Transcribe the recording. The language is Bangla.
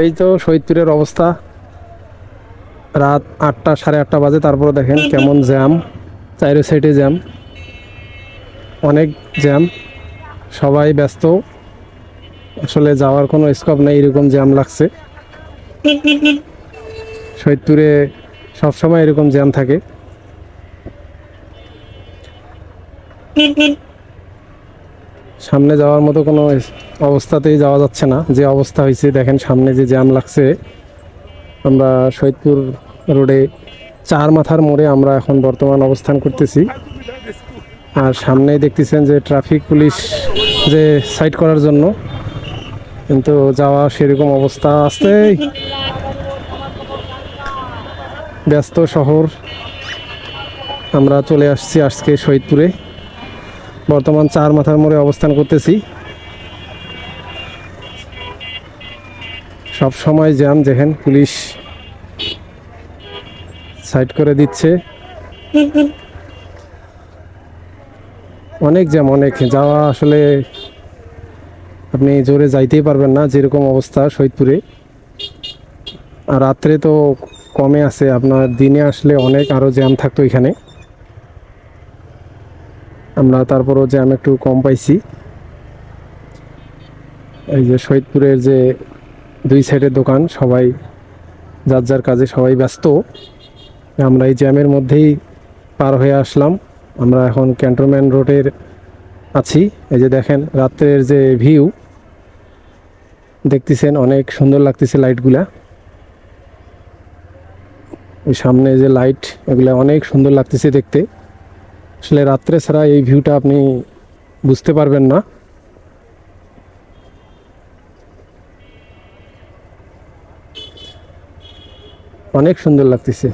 এই তো শহীদপুরের অবস্থা। রাত আটটা, সাড়ে আটটা বাজে, তারপরে দেখেন কেমন জ্যাম, চাইরো সাইডে জ্যাম। অনেক জ্যাম, সবাই ব্যস্ত। আসলে যাওয়ার কোনো স্কোপ নেই, এরকম জ্যাম লাগছে। শহীদপুরে সবসময় এরকম জ্যাম থাকে। সামনে যাওয়ার মতো কোনো অবস্থাতেই যাওয়া যাচ্ছে না। যে অবস্থা হয়েছে, দেখেন সামনে যে জ্যাম লাগছে, আমরা শহীদপুর রোডে চার মাথার মোড়ে আমরা এখন বর্তমান অবস্থান করতেছি। আর সামনেই দেখতেছেন যে ট্রাফিক পুলিশ যে সাইড করার জন্য, কিন্তু যাওয়া সেরকম অবস্থা আছে ব্যস্ত শহর। আমরা চলে আসছি আজকে শহীদপুরে বর্তমান চার মাথার মোড়ে অবস্থান করতেছি। সব সময় জ্যাম, দেখেন, পুলিশ সাইড করে দিচ্ছে। অনেক জ্যাম, অনেক। যাওয়া আসলে আপনি জোরে যাইতেই পারবেন না, যেরকম অবস্থা শহীদপুরে আর রাত্রে তো কমে আছে, আপনার দিনে আসলে অনেক আরও জ্যাম থাকতো এখানে। আমরা তারপরও জ্যাম একটু কম পাইছি। এই যে শহীদপুরের যে দুই সাইডের দোকান, সবাই যার যার কাজে সবাই ব্যস্ত। আমরা এই জ্যামের মধ্যেই পার হয়ে আসলাম। আমরা এখন ক্যান্টনমেন্ট রোডের আছি। এই যে দেখেন, রাত্রের যে ভিউ, দেখতেছেন অনেক সুন্দর লাগতেছে লাইটগুলা। ওই সামনে যে লাইট, এগুলো অনেক সুন্দর লাগতেছে দেখতে। আসলে রাত্রে ছাড়া এই ভিউটা আপনি বুঝতে পারবেন না। অনেক সুন্দর লাগতেছে।